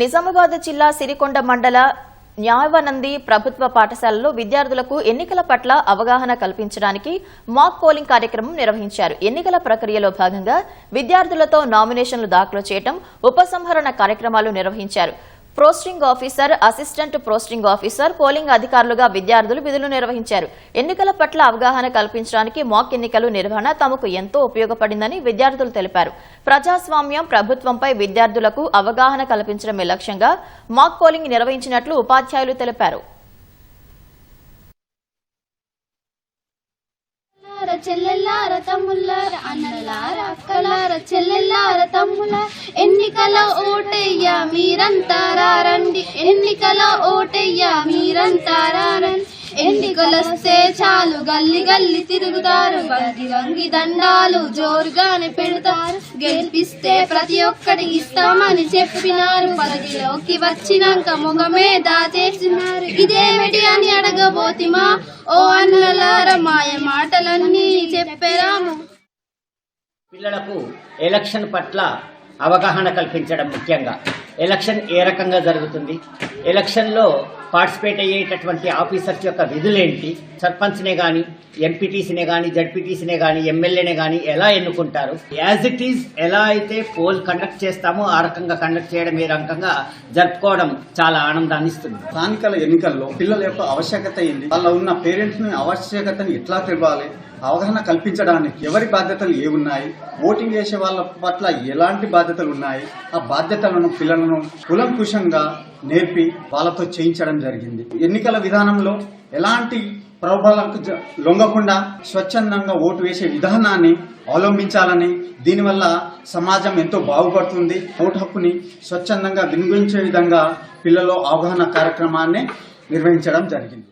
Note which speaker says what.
Speaker 1: నిజామాబాద్ జిల్లా సిరికొండ మండల న్యాయవనంది ప్రభుత్వ పాఠశాలలో విద్యార్థులకు ఎన్నికల పట్ల అవగాహన కల్పించడానికి మాక్ పోలింగ్ కార్యక్రమం నిర్వహించారు. ఎన్నికల ప్రక్రియలో భాగంగా విద్యార్థులతో నామినేషన్లు దాఖలు చేయడం ఉపసంహరణ కార్యక్రమాలు నిర్వహించారు. Presiding officer assistant presiding officer polling అధికారులుగా విద్యార్థులు విధులు నిర్వహించారు. ఎన్నికల పట్ల అవగాహన కల్పించడానికి మాక్ ఎన్నికలు నిర్వహణ తమకు ఎంతో ఉపయోగపడిందని విద్యార్థులు తెలిపారు. ప్రజాస్వామ్యం ప్రభుత్వంపై విద్యార్థులకు అవగాహన కల్పించడమే లక్ష్యంగా మాక్ పోలింగ్ నిర్వహించినట్లు ఉపాధ్యాయులు తెలిపారు.
Speaker 2: అక్కలార చెల్లెల్లార ఎన్నికల ఓటయ్య మీరంతారా రండి ఎన్నికల ఓటయ్య మీరంతారా రండి ఎన్నికలొస్తే చాలు గల్లి గల్లి తిరుగుతారు. వంగి వంగి దండాలు జోరుగానే పెడతారు. గెలిపిస్తే ప్రతి ఒక్కటి ఇస్తామని చెప్పినారు. పదవిలోకి వచ్చినాక మొగమే దాచేసినారు. ఇదేమిటి అని అడగబోతిమా? ఓ అన్నలార మాయ మాటలన్నీ చెప్పరాము.
Speaker 3: పిల్లలకు ఎలక్షన్ పట్ల అవగాహన కల్పించడం ముఖ్యంగా. ఎలక్షన్ ఏ రకంగా జరుగుతుంది? ఎలక్షన్లో పార్టిసిపేట్ అయ్యేటటువంటి ఆఫీసర్స్ యొక్క విధులేంటి? సర్పంచ్నే కానీ ఎంపీటీసీనే కానీ జడ్పీటీసీనే కానీ ఎమ్మెల్యేనే కానీ ఎలా ఎన్నుకుంటారు? యాజ్ ఇట్ ఈజ్ ఎలా అయితే పోల్ కండక్ట్ చేస్తామో ఆ రకంగా కండక్ట్ చేయడం ఏ రకంగా జరుపుకోవడం చాలా ఆనందాన్ని ఇస్తుంది.
Speaker 4: స్థానికల ఎన్నికల్లో పిల్లల యొక్క ఆవశ్యకత ఏంటి? వాళ్ళ ఉన్న పేరెంట్స్ ఆవశ్యకతను ఆవశ్యకతని ఎట్లా తెలవాలి? అవగాహన కల్పించడానికి ఎవరి బాధ్యతలు ఏ ఉన్నాయి ఓటింగ్ చేసే వాళ్ళ పట్ల ఎలాంటి బాధ్యతలు ఉన్నాయి? ఆ బాధ్యతలను పిల్లలను కులంకుశంగా నేర్పి వాళ్ళతో చేయించడం జరిగింది. ఎన్నికల విధానంలో ఎలాంటి ప్రభావాలకు లొంగకుండా స్వచ్ఛందంగా ఓటు వేసే విధానాన్ని అవలంబించాలని దీనివల్ల సమాజం ఎంతో బాగుపడుతుంది. ఓటు హక్కుని స్వచ్ఛందంగా వినియోగించే విధంగా పిల్లల అవగాహన కార్యక్రమాన్ని నిర్వహించడం జరిగింది.